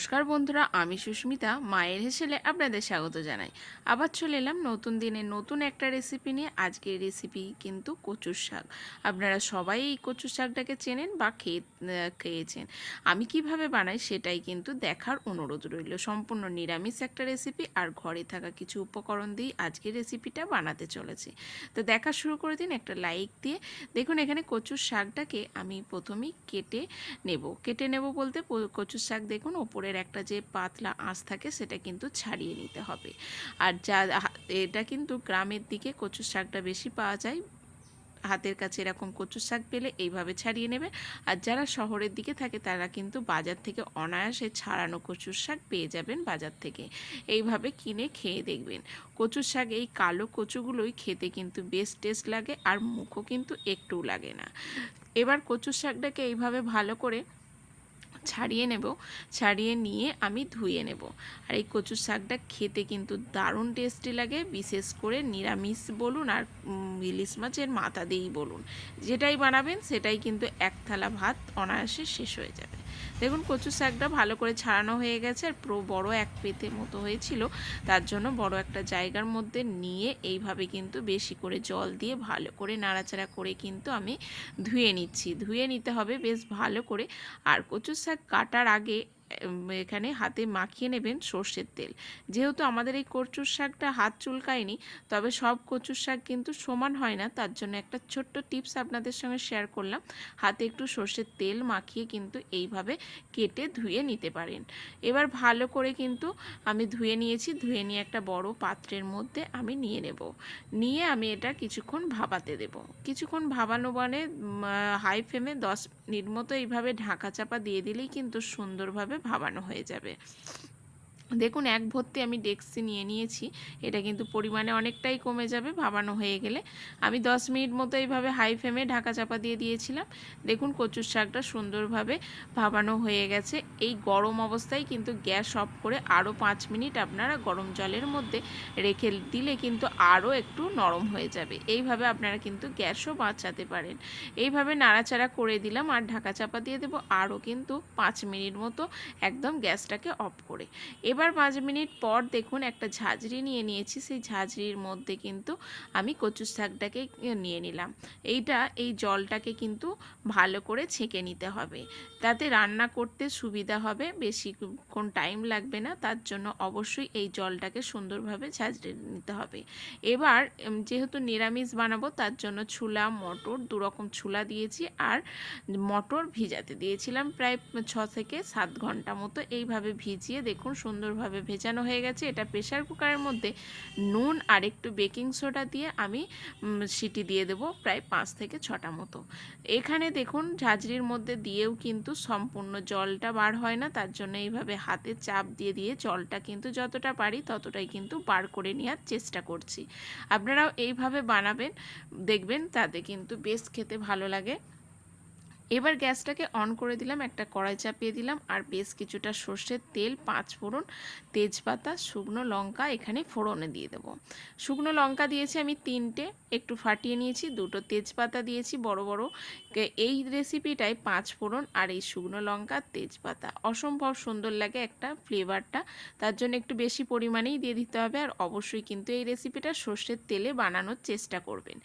নমস্কার বন্ধুরা, আমি সুস্মিতা, মায়ের হেসেলে আপনাদের স্বাগত জানাই। আবার চলে এলাম নতুন দিনে নতুন একটা রেসিপি নিয়ে। আজকের রেসিপি কিন্তু কচুর শাক। আপনারা সবাই এই কচুর শাকটাকে চেনেন বা খেয়ে খেয়েছেন। আমি কীভাবে বানাই সেটাই কিন্তু দেখার অনুরোধ রইল। সম্পূর্ণ নিরামিষ একটা রেসিপি আর ঘরে থাকা কিছু উপকরণ দিয়ে আজকের রেসিপিটা বানাতে চলেছি। তো দেখা শুরু করে দিন, একটা লাইক দিয়ে। দেখুন, এখানে কচুর শাকটাকে আমি প্রথমেই কেটে নেব। কেটে নেব বলতে, কচুর শাক দেখুন ওপরের একটা যে পাতলা আঁশ থাকে সেটা কিন্তু ছাড়িয়ে নিতে হবে। আর যা এটা কিন্তু গ্রামের দিকে কচুর শাকটা বেশি পাওয়া যায়। হাতের কাছে এরকম কচুর শাক পেলে এইভাবে ছাড়িয়ে নেবে। আর যারা শহরের দিকে থাকে তারা কিন্তু বাজার থেকে অনায়াসে ছাড়ানো কচুর শাক পেয়ে যাবেন বাজার থেকে। এইভাবে কিনে খেয়ে দেখবেন। কচুর শাক এই কালো কচুগুলোই খেতে কিন্তু বেশ টেস্ট লাগে আর মুখও কিন্তু একটুও লাগে না। এবার কচুর শাকটাকে এইভাবে ভালো করে ছাড়িয়ে নেব, ছাড়িয়ে নিয়ে আমি ধুয়ে নেব। আর এই কচু শাকটা খেতে কিন্তু দারুণ টেস্টি লাগে, বিশেষ করে নিরামিষ বলুন আর ইলিশ মাছের মাথা দিয়েই বলুন। যেটাই বানাবেন সেটাই কিন্তু এক থালা ভাত অনায়াসে শেষ হয়ে যাবে। দেখুন কচু শাকটা ভালো করে ছাড়ানো হয়ে গেছে আর পুরো বড়ো এক পেতে মতো হয়েছিল। তার জন্য বড় একটা জায়গার মধ্যে নিয়ে এইভাবে কিন্তু বেশি করে জল দিয়ে ভালো করে নাড়াচাড়া করে কিন্তু আমি ধুয়ে নিচ্ছি। ধুয়ে নিতে হবে বেশ ভালো করে। আর কচু শাক কাটার আগে এখানে হাতে মাখিয়ে নেবেন সর্ষের তেল। যেহেতু আমাদের এই কচুর শাকটা হাত চুলকায়নি, তবে সব কচুর শাক কিন্তু সমান হয় না, তার জন্য একটা ছোট্ট টিপস আপনাদের সঙ্গে শেয়ার করলাম। হাতে একটু সর্ষের তেল মাখিয়ে কিন্তু এইভাবে কেটে ধুয়ে নিতে পারেন। এবার ভালো করে কিন্তু আমি ধুয়ে নিয়েছি, ধুয়ে নিয়ে একটা বড় পাত্রের মধ্যে আমি নিয়ে নেব। নিয়ে আমি এটা কিছুক্ষণ ভাবাতে দেব। কিছুক্ষণ ভাবানো মানে হাই ফ্লেমে দশ মিনিট মতো এইভাবে ঢাকা চাপা দিয়ে দিলেই কিন্তু সুন্দরভাবে ভাবানো হয়ে যাবে। দেখুন, এক ভর্তি আমি ডেক্সি নিয়ে নিয়েছি। এটা কিন্তু পরিমাণে অনেকটাই কমে যাবে ভাবানো হয়ে গেলে। আমি দশ মিনিট মতো এইভাবে হাই ফ্লেমে ঢাকা চাপা দিয়ে দিয়েছিলাম। দেখুন, কচুর শাকটা সুন্দরভাবে ভাবানো হয়ে গেছে। এই গরম অবস্থায় কিন্তু গ্যাস অফ করে আরও পাঁচ মিনিট আপনারা গরম জলের মধ্যে রেখে দিলে কিন্তু আরও একটু নরম হয়ে যাবে। এইভাবে আপনারা কিন্তু গ্যাসও বাঁচাতে পারেন। এইভাবে নাড়াচাড়া করে দিলাম আর ঢাকা চাপা দিয়ে দেবো। আরও কিন্তু পাঁচ মিনিট মতো একদম গ্যাসটাকে অফ করে। এবার পাঁচ মিনিট পর দেখুন একটা ঝাঁঝরি নিয়ে নিয়েছি। সেই ঝাঁঝরির মধ্যে কিন্তু আমি কচু শাকটাকে নিয়ে নিলাম। এইটা, এই জলটাকে কিন্তু ভালো করে ছেঁকে নিতে হবে। তাতে রান্না করতে সুবিধা হবে। বেশিক্ষণ টাইম লাগবে না। তার জন্য অবশ্যই এই জলটাকে সুন্দরভাবে ঝাঁঝরে নিতে হবে। এবার যেহেতু নিরামিষ বানাবো, তার জন্য ছুলা, মটর দু রকম ছুলা দিয়েছি আর মটর ভিজাতে দিয়েছিলাম প্রায় ছ থেকে সাত ঘণ্টা মতো। এইভাবে ভিজিয়ে দেখুন সুন্দরভাবে ভেজানো হয়ে গেছে। এটা প্রেশার কুকারের মধ্যে নুন আর একটু বেকিং সোডা দিয়ে আমি সিটি দিয়ে দেবো প্রায় পাঁচ থেকে ছটা মতো। এখানে দেখুন ঝাঁঝরির মধ্যে দিয়েও কিন্তু সম্পূর্ণ জলটা বার হয় না। তার জন্য এইভাবে হাতে চাপ দিয়ে দিয়ে জলটা কিন্তু যতটা পারি ততটাই কিন্তু বার করে নেওয়ার চেষ্টা করছি। আপনারাও এইভাবে বানাবেন, দেখবেন তাতে কিন্তু বেশ খেতে ভালো লাগে। এবার গ্যাসটাকে অন করে দিলাম, একটা কড়াই চাপিয়ে দিলাম, আর বেশ কিছুটা সর্ষের তেল, পাঁচ ফোড়ন, তেজপাতা, শুকনো লঙ্কা এখানে ফোড়নে দিয়ে দেবো। শুকনো লঙ্কা দিয়েছি আমি তিনটে, একটু ফাটিয়ে নিয়েছি, দুটো তেজপাতা দিয়েছি বড় বড়। এই রেসিপিটায় পাঁচ ফোড়ন আর এই শুকনো লঙ্কা, তেজপাতা অসম্ভব সুন্দর লাগে একটা ফ্লেভারটা তার জন্য একটু বেশি পরিমাণেই দিয়ে দিতে হবে, আর অবশ্যই কিন্তু এই রেসিপিটা সর্ষের তেলে বানানোর চেষ্টা করবেন।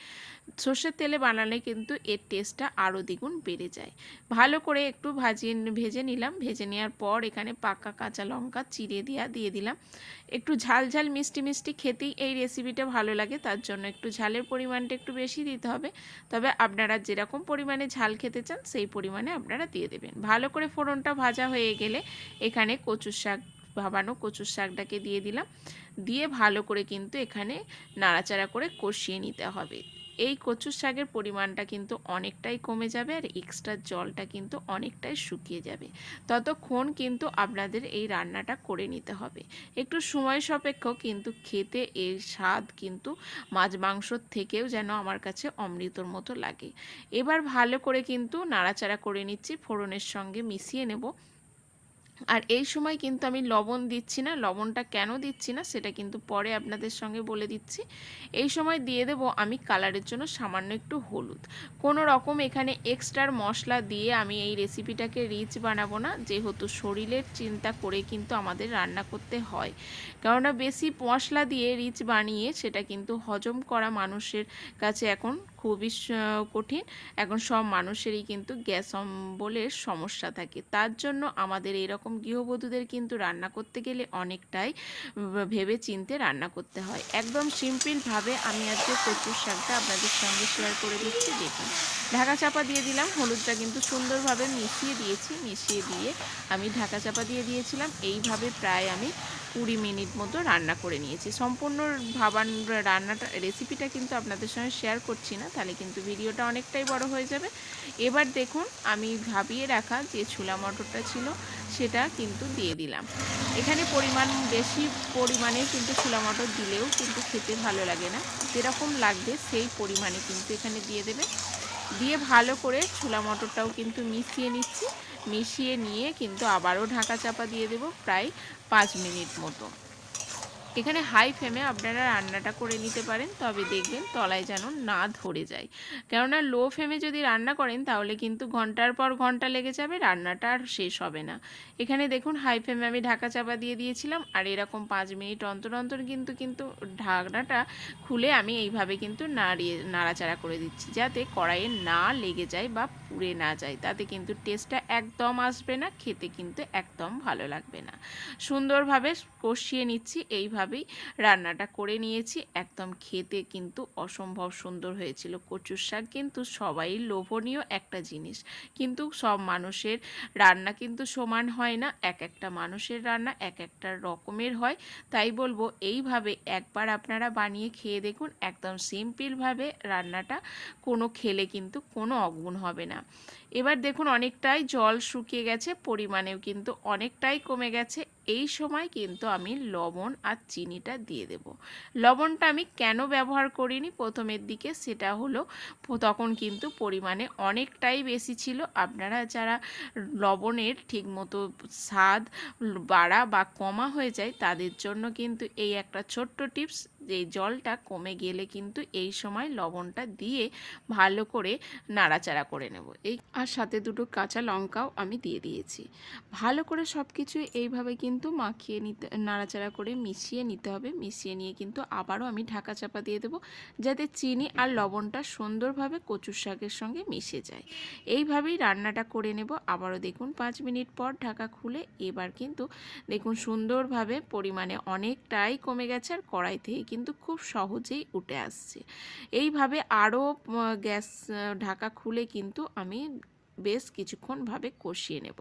সর্ষের তেলে বানালে কিন্তু এর টেস্টটা আরও দ্বিগুণ বেড়ে যায়। ভালো করে একটু ভাজিয়ে ভেজে নিলাম। ভেজে নেওয়ার পর এখানে পাকা কাঁচা লঙ্কা চিড়ে দেওয়া দিয়ে দিলাম। একটু ঝাল ঝাল মিষ্টি মিষ্টি খেতেই এই রেসিপিটা ভালো লাগে, তার জন্য একটু ঝালের পরিমাণটা একটু বেশি দিতে হবে। তবে আপনারা যেরকম পরিমাণে ঝাল খেতে চান, সেই পরিমাণে আপনারা দিয়ে দেবেন। ভালো করে ফোড়নটা ভাজা হয়ে গেলে এখানে কচুর শাক, ভাবানো কচুর শাকটাকে দিয়ে দিলাম। দিয়ে ভালো করে কিন্তু এখানে নাড়াচাড়া করে কষিয়ে নিতে হবে। এই কচু শাকের পরিমাণটা কিন্তু অনেকটাই কমে যাবে আর এক্সট্রা জলটা কিন্তু অনেকটাই শুকিয়ে যাবে। ততক্ষণ কিন্তু আপনাদের এই রান্নাটা করে নিতে হবে। একটু সময় সাপেক্ষ কিন্তু খেতে এর স্বাদ কিন্তু মাছ মাংসর থেকেও যেন আমার কাছে অমৃতর মতো লাগে। এবার ভালো করে কিন্তু নাড়াচাড়া করে নিচ্ছি, ফোড়নের সঙ্গে মিশিয়ে নেব। আর এই সময় কিন্তু আমি লবণ দিচ্ছি না, লবণটা কেন দিচ্ছি না সেটা কিন্তু পরে আপনাদের সঙ্গে বলে দিচ্ছি। এই সময় দিয়ে দেব আমি কালারের জন্য সামান্য একটু হলুদ। কোনো রকম এখানে এক্সট্রার মশলা দিয়ে আমি এই রেসিপিটাকে রিচ বানাবো না, যেহেতু শরীরের চিন্তা করে কিন্তু আমাদের রান্না করতে হয়। কেননা বেশি মশলা দিয়ে রিচ বানিয়ে সেটা কিন্তু হজম করা মানুষের কাছে এখন খুবই কঠিন। এখন সব মানুষেরই কিন্তু গ্যাস অম্বলের সমস্যা থাকে। তার জন্য আমাদের এরকম গৃহবধূদের কিন্তু রান্না করতে গেলে অনেকটাই ভেবে চিনতে রান্না করতে হয়। একদম সিম্পলভাবে আমি আজকে কচুর শাকটা আপনাদের সঙ্গে শেয়ার করে দিচ্ছি, দেখুন। ঢাকা চাপা দিয়ে দিলাম, হলুদটা কিন্তু সুন্দরভাবে মিশিয়ে দিয়েছি, মিশিয়ে দিয়ে আমি ঢাকা চাপা দিয়ে দিয়েছিলাম। এইভাবে প্রায় আমি কুড়ি মিনিট মতো রান্না করে নিয়েছি। সম্পূর্ণ ভাবান রান্নাটা রেসিপিটা কিন্তু আপনাদের সঙ্গে শেয়ার করছি না, তাহলে কিন্তু ভিডিওটা অনেকটাই বড় হয়ে যাবে। এবার দেখুন, আমি ভাবিয়ে রাখা যে ছোলা মটরটা ছিল, সেটা কিন্তু দিয়ে দিলাম। এখানে পরিমাণ, বেশি পরিমাণে কিন্তু ছোলা মটর দিলেও কিন্তু খেতে ভালো লাগে না। যেরকম লাগবে সেই পরিমাণে কিন্তু এখানে দিয়ে দেবে। দিয়ে ভালো করে ছোলা মটরটাও কিন্তু মিশিয়ে নিচ্ছি। মিশিয়ে নিয়ে কিন্তু আবারও ঢাকা চাপা দিয়ে দেব প্রায় পাঁচ মিনিট মতো। এখানে হাই ফ্লেমে আপনারা রান্নাটা করে নিতে পারেন, তবে দেখবেন তলায় যেন না ধরে যায়। কেননা লো ফ্লেমে যদি রান্না করেন, তাহলে কিন্তু ঘণ্টার পর ঘণ্টা লেগে যাবে, রান্নাটা আর শেষ হবে না। এখানে দেখুন হাই ফ্লেমে আমি ঢাকা চাপা দিয়ে দিয়েছিলাম, আর এরকম পাঁচ মিনিট অন্তর অন্তর কিন্তু কিন্তু ঢাকনাটা খুলে আমি এইভাবে কিন্তু নাড়িয়ে, নাড়াচাড়া করে দিচ্ছি, যাতে কড়াইয়ে না লেগে যায় বা পুড়ে না যায়। তাতে কিন্তু টেস্টটা একদম আসবে না, খেতে কিন্তু একদম ভালো লাগবে না। সুন্দরভাবে কষিয়ে নিচ্ছি, এইভাবে এইভাবেই রান্নাটা করে নিয়েছি। একদম খেতে কিন্তু অসম্ভব সুন্দর হয়েছিল। কচুর শাক কিন্তু সবাই লোভনীয় একটা জিনিস। কিন্তু সব মানুষের রান্না কিন্তু সমান হয় না। এক একটা মানুষের রান্না এক একটা রকমের হয়। তাই বলব, এইভাবে একবার আপনারা বানিয়ে খেয়ে দেখুন। একদম সিম্পলভাবে রান্নাটা কোনো খেলে কিন্তু কোনো অগুণ হবে না। এবার দেখুন, অনেকটাই জল শুকিয়ে গেছে। পরিমাণেও কিন্তু অনেকটাই কমে গেছে। এই সময় কিন্তু আমি লবণ আর চিনিটা দিয়ে দেব। লবণটা আমি কেন ব্যবহার করিনি? প্রথমের দিকে সেটা হলো, তখন কিন্তু পরিমাণে অনেকটাই বেশি ছিল। আপনারা যারা লবণের ঠিকমতো স্বাদ বাড়া বা কমা হয়ে যায়, তাদের জন্য কিন্তু এই একটা ছোট্ট টিপস যে জলটা কমে গেলে কিন্তু এই সময় লবণটা দিয়ে ভালো করে নাড়াচাড়া করে নেব। এই আর সাথে দুটো কাঁচা লঙ্কাও আমি দিয়ে দিয়েছি। ভালো করে সব কিছু এইভাবে কিন্তু মাখিয়ে নিতে, নাড়াচাড়া করে মিশিয়ে নিতে হবে। মিশিয়ে নিয়ে কিন্তু আবারও আমি ঢাকা চাপা দিয়ে দেবো যাতে চিনি আর লবণটা সুন্দরভাবে কচুর শাকের সঙ্গে মিশে যায়। এইভাবেই রান্নাটা করে নেব। আবারও দেখুন পাঁচ মিনিট পর ঢাকা খুলে এবার কিন্তু দেখুন সুন্দরভাবে পরিমাণে অনেকটাই কমে গেছে আর কড়াই থেকে কিন্তু খুব সহজেই উঠে আসছে। এইভাবে আরও গ্যাস ঢাকা খুলে কিন্তু আমি বেশ কিছুক্ষণভাবে কষিয়ে নেব।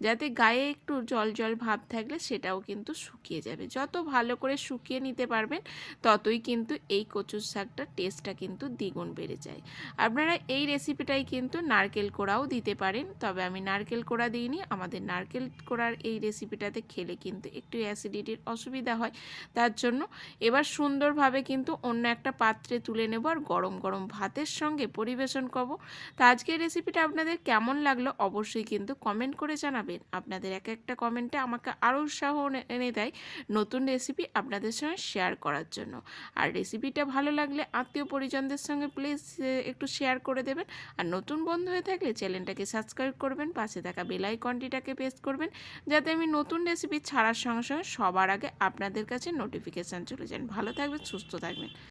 যাতে গায়ে একটু জল জল ভাব থাকলে সেটাও কিন্তু শুকিয়ে যাবে। যত ভালো করে শুকিয়ে নিতে পারবেন, ততই কিন্তু এই কচুর শাকটার টেস্টটা কিন্তু দ্বিগুণ বেড়ে যায়। আপনারা এই রেসিপিটাই কিন্তু নারকেল কোড়াও দিতে পারেন, তবে আমি নারকেল কোড়া দিইনি। আমাদের নারকেল কোড়ার এই রেসিপিটাতে খেলে কিন্তু একটু অ্যাসিডিটির অসুবিধা হয়, তার জন্য এবার সুন্দরভাবে কিন্তু অন্য একটা পাত্রে তুলে নেব আর গরম গরম ভাতের সঙ্গে পরিবেশন করব। তা আজকের রেসিপিটা আপনাদের কেমন লাগল অবশ্যই কিন্তু কমেন্ট করে জানাবেন। আপনাদের এক একটা কমেন্টে আমাকে আরও উৎসাহ এনে দেয় নতুন রেসিপি আপনাদের সঙ্গে শেয়ার করার জন্য। আর রেসিপিটা ভালো লাগলে আত্মীয় পরিজনদের সঙ্গে প্লিজ একটু শেয়ার করে দেবেন। আর নতুন বন্ধু হয়ে থাকলে চ্যানেলটাকে সাবস্ক্রাইব করবেন, পাশে থাকা বেলাইকনটিটাকে পেস্ট করবেন, যাতে আমি নতুন রেসিপি ছাড়ার সঙ্গে সঙ্গে সবার আগে আপনাদের কাছে নোটিফিকেশান চলে যান ভালো থাকবেন, সুস্থ থাকবেন।